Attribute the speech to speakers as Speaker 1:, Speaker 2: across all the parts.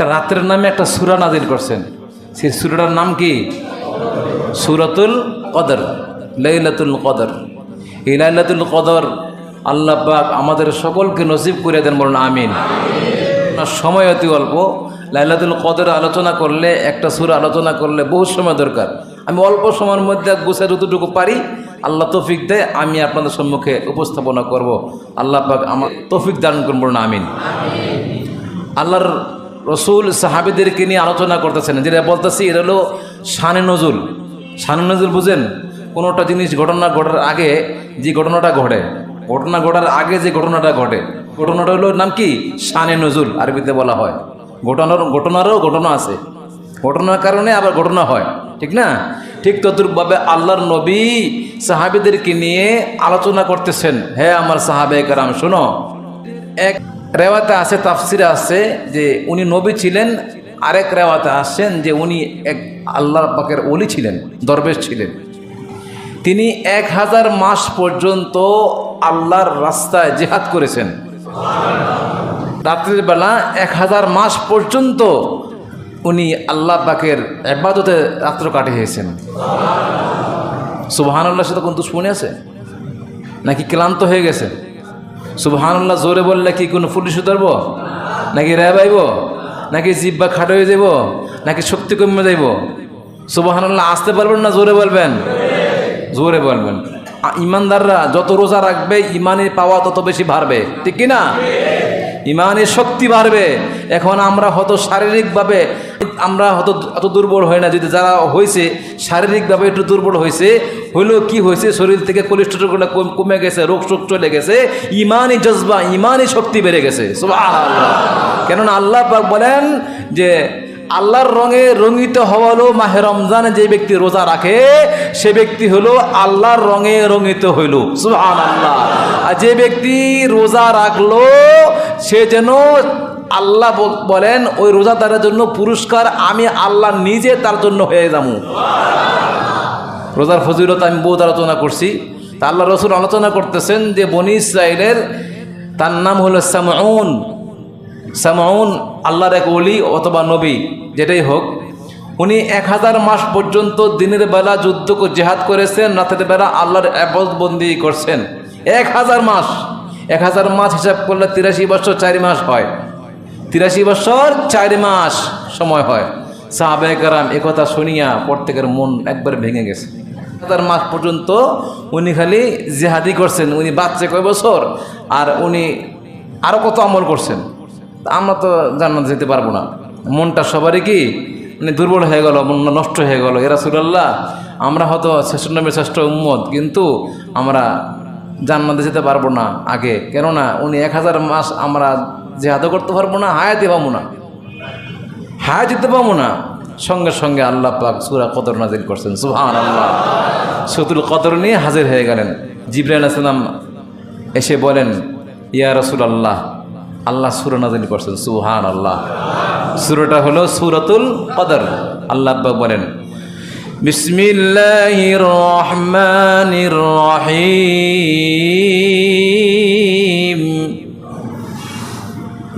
Speaker 1: একটা রাত্রের নামে একটা সুরা নাজিল করছেন। সেই সুরাটার নাম কি? সুরাতুল কদর, লাইলাতুল কদর। এই লাইলাতুল কদর আল্লাহ পাক আমাদের সকলকে নসিব করে দেন বলুন আমিন। না সময় অতি অল্প। লাইলাতুল কদর আলোচনা করলে, একটা সুর আলোচনা করলে বহু সময় দরকার। আমি অল্প সময়ের মধ্যে গুছে যতটুকু পারি। আল্লাহ তৌফিক দেয়, আমি আপনাদের সম্মুখে উপস্থাপনা করব। আল্লাহ পাক আমার তৌফিক দান করুন বলুন আমিন। আল্লাহর রসুল সাহাবিদেরকে নিয়ে আলোচনা করতেছেন। যেটা বলতেছি, এটা হলো শানে নজুল। শানে নজুল বুঝেন, কোনোটা জিনিস ঘটনা ঘটার আগে যে ঘটনাটা ঘটে, ঘটনা ঘটার আগে যে ঘটনাটা ঘটে, ঘটনাটা হলো নাম কি? শানে নজুল, আরবিতে বলা হয়। ঘটনার ঘটনারও ঘটনা আছে। ঘটনার কারণে আবার ঘটনা হয়, ঠিক না? ঠিক তদ্রুপভাবে আল্লাহর নবী সাহাবিদেরকে নিয়ে আলোচনা করতেছেন। হ্যাঁ আমার সাহাবে কারাম শোনো, এক রেওয়াতে আছে, তাফসিরে আছে যে উনি নবী ছিলেন, আরেক রেওয়াতে আসছেন যে উনি এক আল্লাহ পাকের অলি ছিলেন, দরবেশ ছিলেন। তিনি এক হাজার মাস পর্যন্ত আল্লাহর রাস্তায় জেহাদ করেছেন। রাত্রির বেলা এক হাজার মাস পর্যন্ত উনি আল্লাহ পাকের এবাদতে রাত্র কাটিয়েছেন। সুবাহানুল্লাহ সাথে কোন দুশ্মনী আছে। নাকি ক্লান্ত হয়ে গেছে? সুবহানাল্লাহ, জোরে বললে কি কোনো পুলিশ উতরব নাকি র্যাব আইব? নাকি জিব্বা খাটো হয়ে যাব নাকি শক্তি কমে যাইব? সুবহানাল্লাহ, আসতে পারবেন না, জোরে বলবেন? জোরে বলবেন। ইমানদাররা যত রোজা রাখবে ইমানে পাওয়া তত বেশি বাড়বে। ঠিক কি না ইমানের শক্তি বাড়বে। এখন আমরা হয়তো শারীরিকভাবে আমরা হয়তো অত দুর্বল হয় না, যদি যারা হয়েছে শারীরিকভাবে একটু দুর্বল হয়েছে হইলেও কি হয়েছে শরীর থেকে কোলেস্ট্রলগুলো কমে গেছে, রোগ শোক চলে গেছে, ইমানই জজবা, ইমানই শক্তি বেড়ে গেছে। কেননা আল্লাহ বলেন যে, আল্লাহর রঙে রঙিত হওয়া হলো মাহে রমজানে, যে ব্যক্তি রোজা রাখে, সে ব্যক্তি হলো আল্লাহর রঙে রঙিত হইল। সুহান আল্লাহ আর যে ব্যক্তি রোজা রাখল, সে যেন আল্লাহ বলেন, ওই রোজাদারের জন্য পুরস্কার, আমি আল্লাহ নিজে তার জন্য হয়ে যাব। রোজার ফজিলত আমি বহুত আলোচনা করছি। তা আল্লাহ রসুল আলোচনা করতেছেন যে বনি ইসরায়েলের তার নাম হলো সামউন। সামাউন আল্লাহর এক অলি অথবা নবী, যেটাই হোক। উনি এক হাজার মাস পর্যন্ত দিনের বেলা যুদ্ধ জেহাদ করেছেন, রাতের বেলা আল্লাহর বন্দি করছেন। এক হাজার মাস। এক হাজার মাস হিসাব করলে তিরাশি বছর চারি মাস হয়। তিরাশি বছর, চার মাস সময় হয়। সাহাবে কারাম একথা শুনিয়া প্রত্যেকের মন একবার ভেঙে গেছে। তার মাস পর্যন্ত উনি খালি জেহাদি করছেন, উনি বাচ্চা কয় বছর, আর উনি আরও কত আমল করছেন। আমরা তো জান্নাত যেতে পারব না। মনটা সবারই কি? মানে দুর্বল হয়ে গেল, মন নষ্ট হয়ে গেল। এরা সুরাল্লাহ আমরা হয়তো শ্রেষ্ঠ নবীর শ্রেষ্ঠ উম্মত, কিন্তু আমরা জান্নাতে যেতে পারব না আগে। কেননা উনি এক হাজার মাস আমরা জেহাদও করতে পারব না, হায়াতে পাবো না। হায়া যেতে পাবো না। সঙ্গে সঙ্গে আল্লাহ পাক সুরা কদর নাজিল করছেন সুহান আল্লাহ সুতুল কদর নিয়ে হাজির হয়ে গেলেন। জিব্রাইল আসলাম এসে বলেন, ইয়া রসুল আল্লাহ আল্লাহ সুরা নাজিল করছেন সুহান আল্লাহ সুরটা হলো সুরাতুল কদর। আল্লাহ পাক বলেন, বিসমিল্লাহির রহমানির রহিম।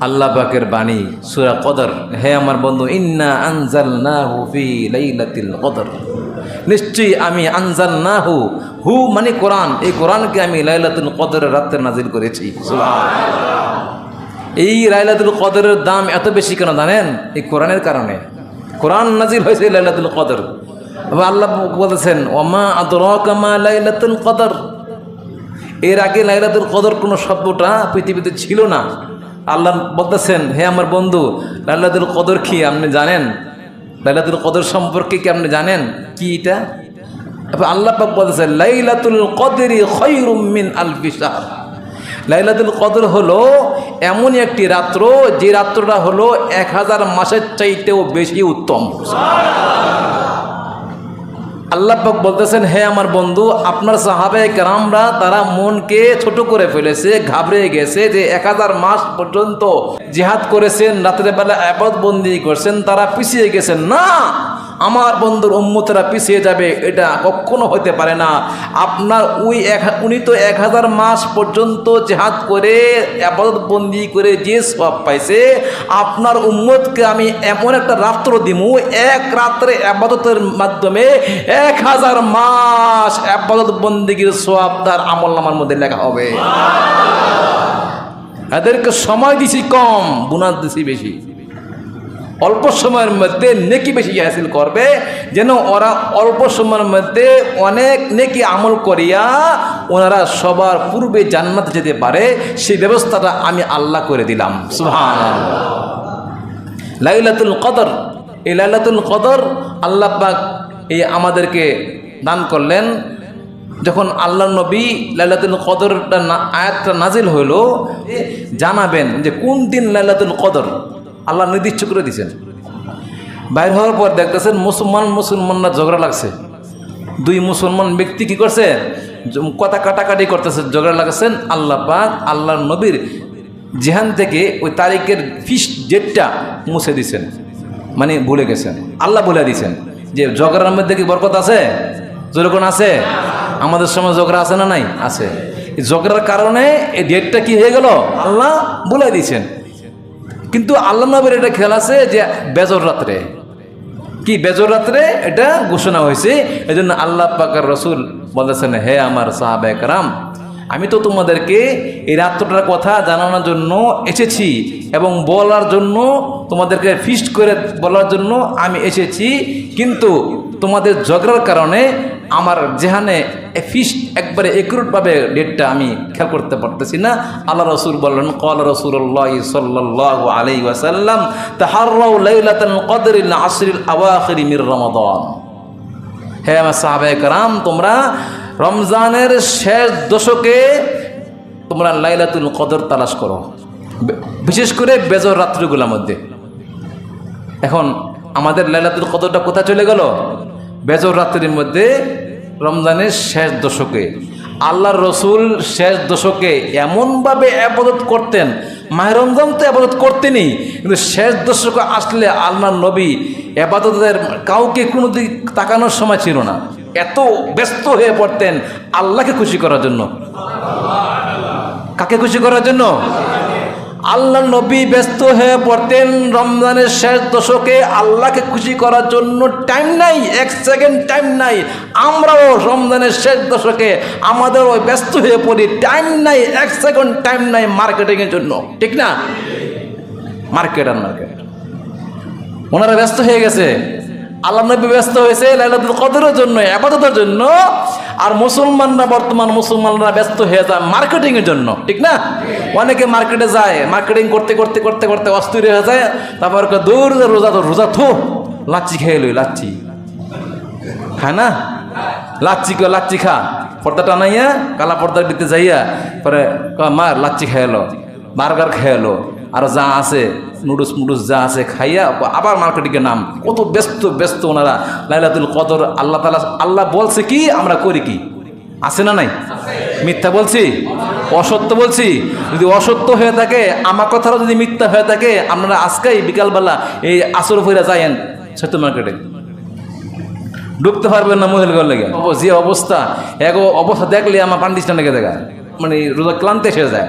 Speaker 1: আল্লাহ পাকের বাণী, সুরা কদর। হে আমার বন্ধু, ইন্না আনজাল নাহু ফি লাইলাতিল কদর। নিশ্চয়ই আমি আনজাল নাহু হু হু মানে কোরআন। এই কোরআনকে আমি লাইলাতুল কদরের রাত্রে নাজিল করেছি। এই লাইলাতুল কদরের দাম এত বেশি কেন জানেন? এই কোরআনের কারণে। কোরআন নাজিল হয়েছে লাইলাতুল কদর। আল্লাহ বলেছেন ওমা আদরাকা মা লাইলাতুল কদর? এর আগে লাইলাতুল কদর কোনো শব্দটা পৃথিবীতে ছিল না। আল্লাহ বলতেছেন, হে আমার বন্ধু, লাইলাতুল কদর কি আপনি জানেন? লাইলাতুল কদর সম্পর্কে কি আপনি জানেন? কি এটা? আল্লাহ পাক বলতেছেন, লাইলাতুল কদরি খৈরুম মিন আলফি শাহর। লাইলাতুল কদর হলো এমনই একটি রাত্র, যে রাত্রটা হলো এক হাজার মাসের চাইতেও বেশি উত্তম। আল্লাহ পাক বলতেছেন, হে আমার বন্ধু, আপনার সাহাবে কেরামরা তারা মনকে ছোট করে ফেলেছে, ঘাবড়ে গেছে যে এক হাজার মাস পর্যন্ত জিহাদ করেছেন, রাত্রেবেলা আপদ আবাদ বন্দি করছেন, তারা পিছিয়ে গেছেন। না! আমার বন্ধুর উম্মতরা পিছিয়ে যাবে, এটা কখনো হতে পারে না। আপনার ওই এক, উনি তো এক হাজার মাস পর্যন্ত জেহাদ করে আবাদত বন্দি করে যে সব পাইছে, আপনার উম্মতকে আমি এমন একটা রাত্র দিমু, এক রাত্রে আবাদতের মাধ্যমে এক হাজার মাস আবাদত বন্দিগির সব তার আমল নামার মধ্যে লেখা হবে। এদেরকে সময় দিছি কম বুনাদ দিছি বেশি। অল্প সময়ের মধ্যে নেকি বেশি হাসিল করবে। যেন ওরা অল্প সময়ের মধ্যে অনেক নেকি আমল করিয়া ওনারা সবার পূর্বে জান্নাত যেতে পারে, সেই ব্যবস্থাটা আমি আল্লাহ করে দিলাম। সুহান লাইলাতুল কদর, এই লাইলাতুল কদর আল্লাহ পাক এই আমাদেরকে দান করলেন। যখন আল্লাহ নবী লাইলাতুল কদরটা আয়াতটা নাজিল হইল, জানাবেন যে কোন দিন লাইলাতুল কদর আল্লাহ নির্দিষ্ট করে দিয়েছেন। বাইর হওয়ার পর দেখতেছেন মুসলমান মুসলমানরা ঝগড়া লাগছে। দুই মুসলমান ব্যক্তি কি করছে কথা কাটাকাটি করতেছে, ঝগড়া লাগাচ্ছেন আল্লাহ পাক আল্লাহ নবীর জেহান থেকে ওই তারিখের ফিস্ট ডেটটা মুছে দিছেন মানে ভুলে গেছেন। আল্লাহ বলে দিয়েছেন যে ঝগড়ার মধ্যে কি বরকত আছে? যেরকম আছে। আমাদের সময় ঝগড়া আছে না নাই? আছে। ঝগড়ার কারণে এই ডেটটা কি হয়ে গেল? আল্লাহ বলে দিয়েছেন। কিন্তু আল্লাহ নবীর এটা খেয়াল আছে যে বেজর রাত্রে। কি বেজর রাত্রে? এটা ঘোষণা হয়েছে। এই জন্য আল্লাহ পাকার রসুল বলেছেন হে আমার সাহাবে কারাম আমি তো তোমাদেরকে এই রাত্রটার কথা জানানোর জন্য এসেছি এবং বলার জন্য তোমাদেরকে ফিস্ট করে বলার জন্য আমি এসেছি। কিন্তু তোমাদের ঝগড়ার কারণে আমার যেখানে ফিস্ট একবারে একুরুটভাবে ডেটটা আমি খেয়াল করতে পারতেছি না। আল্লাহ রসুল বললেন কল রসুল্লাহ সাল্লাহ আলাই ওয়াসাল্লাম তাহারাউ লাইলাতাল কদরিল আসরিল আওয়াখিরি মির রমাদান। হে আমার কারাম, তোমরা রমজানের শেষ দশকে তোমরা লাইলাতুল কদর তালাশ করো। বিশেষ করে বেজর রাত্রিগুলোর মধ্যে। এখন আমাদের লাইলাতুল কদরটা কোথায় চলে গেল? বেজর রাত্রির মধ্যে রমজানের শেষ দশকে, আল্লাহর রসুল শেষ দশকে এমনভাবে আবাদত করতেন মায়ের রমজান তো আবাদত করতেনই কিন্তু শেষ দশকে আসলে আল্লাহ নবী আবাদতের কাউকে কোনো দিক তাকানোর সময় ছিল না। এত ব্যস্ত হয়ে পড়তেন আল্লাহকে খুশি করার জন্য। কাকে খুশি করার জন্য? আল্লাহ নবী ব্যস্ত হয়ে পড়তেন রমজানের শেষ দশকে আল্লাহকে খুশি করার জন্য টাইম নাই, এক সেকেন্ড টাইম নাই। আমরাও রমজানের শেষ দশকে আমাদেরও ব্যস্ত হয়ে পড়ি টাইম নাই, এক সেকেন্ড টাইম নাই মার্কেটিংয়ের জন্য। ঠিক না? মার্কেট আর মার্কেট ওনারা ব্যস্ত হয়ে গেছে। আল্লাহ নবী ব্যস্ত হয়েছে লাইলাতুল কদরের জন্য আবাদতের জন্য আর মুসলমানরা বর্তমান মুসলমানরা ব্যস্ত হয়ে যায় মার্কেটিং এর জন্য ঠিক না? অনেকে মার্কেটে যায় মার্কেটিং করতে করতে করতে করতে অস্থির হয়ে যায় তারপর দূর রোজা তো রোজা থো লাচ্ছি খেয়ে লই লাচ্ছি। খায় না? লাচ্ছি কে লাচ্ছি খা। পর্দা টানাইয়া কালা পর্দার ভিতরে যাইয়া পরে কয়, মা লাচ্ছি খেয়ালো বার্গার খেয়ালো আর যা আছে, নুডলস মুডলস যা আছে খাইয়া আবার মার্কেটিংয়ের নাম। কত ব্যস্ত ব্যস্ত ওনারা। লাইলাতুল কদর, আল্লাহ তালা আল্লাহ বলছে কি, আমরা করি কি? আছে না নাই? মিথ্যা বলছি? অসত্য বলছি? যদি অসত্য হয়ে থাকে, আমার কথাটা যদি মিথ্যা হয়ে থাকে, আপনারা আজকেই বিকালবেলা এই আসর ফিরে যায়েন সেতু মার্কেটে। ডুবতে পারবেন না মহিলাগুলো লেগে। যে অবস্থা এক অবস্থা দেখলে আমার পান্ডিসটা লেগে দেখা মানে রোজা ক্লান্ত এসে যায়।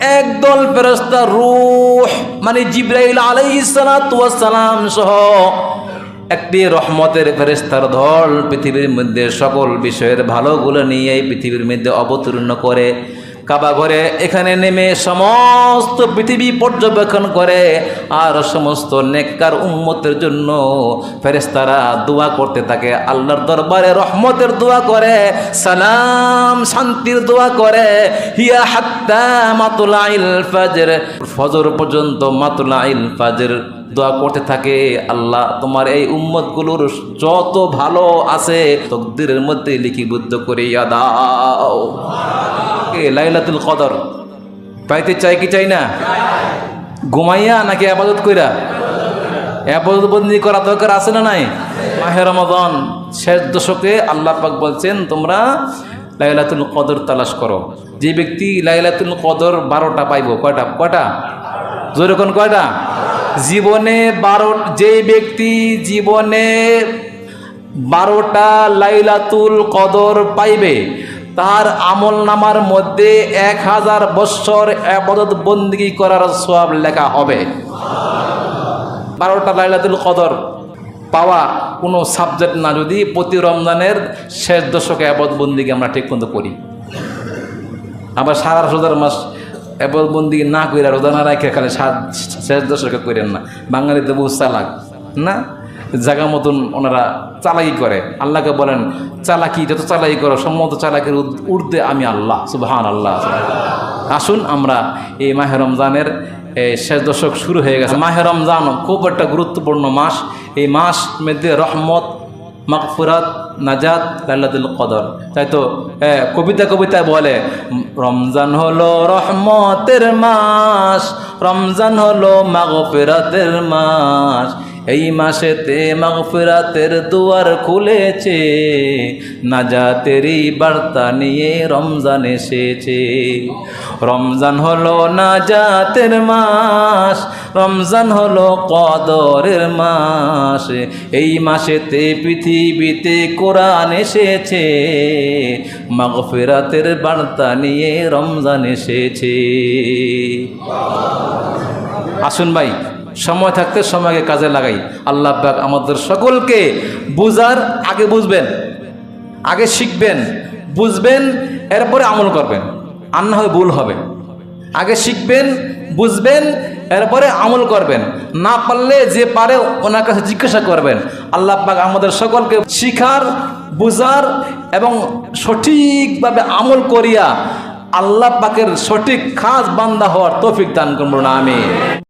Speaker 1: একদল ফেরস্তা রুহ মানে জিব্রাইল আলাইহিস সালাতু ওয়াস সালাম সহ একটি রহমতের ফেরেস্তার দল পৃথিবীর মধ্যে সকল বিষয়ের ভালোগুলো নিয়ে এই পৃথিবীর মধ্যে অবতীর্ণ করে কাবা ঘরে এখানে নেমে সমস্ত পৃথিবী পর্যবেক্ষণ করে আর সমস্ত নেককার উম্মতের জন্য ফেরেস্তারা দোয়া করতে থাকে। আল্লাহর দরবারে রহমতের দোয়া করে, সালাম, শান্তির দোয়া করে। হিয়া হাত্তা মাতুলাইল ফাজর। ফজর পর্যন্ত মাতুলাইল ফাজর দোয়া করতে থাকে। আল্লাহ তোমার এই উম্মতগুলোর যত ভালো আছে, তকদিরের মধ্যে লিখিবদ্ধ করিয়া দাও। এ লাইলাতুল কদর। পাইতে চাই কি চাই না? ঘুমাইয়া নাকি আবাদত কইরা? আবাদত বন্দি করা দরকার আছে না নাই? মাহে রমাদান শেষ দশকে আল্লাহ পাক বলছেন, তোমরা লাইলাতুল কদর তালাশ করো। যে ব্যক্তি লাইলাতুল কদর বারোটা পাইব, কয়টা? কয়টা? জোরে কোন কয়টা? জীবনে বারো, যে ব্যক্তি জীবনে বারোটা লাইলাতুল কদর পাইবে তার আমল নামার মধ্যে এক হাজার বৎসর আবাদত বন্দিগি করার সব লেখা হবে। বারোটা লাইলাতুল কদর পাওয়া কোনো সাবজেক্ট না যদি প্রতি রমজানের শেষ দশকে আবাদ বন্দিকে আমরা ঠিক মতো করি। আবার সারা রোজার মাস এবার বন্দি না কইরা রোজা না রাখে খালি শেষ দশকে করেন না। বাঙালিতে বহু চালাক না? জায়গা মতন ওনারা চালাকি করে। আল্লাহকে বলেন, চালাকি যত চালাকি করো সম্মত চালাকির ঊর্ধ্বে আমি আল্লাহ সুবহান আল্লাহ আসুন আমরা এই মাহে রমজানের শেষ দশক শুরু হয়ে গেছে। মাহে রমজান খুব একটা গুরুত্বপূর্ণ মাস। এই মাস মধ্যে রহমত মাকফুরাত নাজাত লাল্লাতুল কদর। তাই তো কবিতা কবিতায় বলে, রমজান হলো রহমতের মাস, রমজান হলো মাগফিরাতের মাস। এই মাসেতে মাগফিরাতের দুয়ার খুলেছে, নাজাতেরই বার্তা নিয়ে রমজান এসেছে। রমজান হলো নাজাতের মাস, রমজান হলো কদরের মাস। এই মাসেতে পৃথিবীতে কোরআন এসেছে, মাগফিরাতের বার্তা নিয়ে রমজান এসেছে। আসুন ভাই সময় থাকতে সময়কে কাজে লাগাই। আল্লাহ পাক আমাদের সকলকে বুঝার আগে বুঝবেন, আগে শিখবেন, বুঝবেন, এরপরে আমল করবেন, আর না হয় ভুল হবে। আগে শিখবেন, বুঝবেন, এরপরে আমল করবেন। না পারলে যে পারে ওনার কাছে জিজ্ঞাসা করবেন। আল্লাহ পাক আমাদের সকলকে শিখার, বুঝার এবং সঠিকভাবে আমল করিয়া আল্লাহ পাকের সঠিক খাস বান্দা হওয়ার তৌফিক দান করব না আমি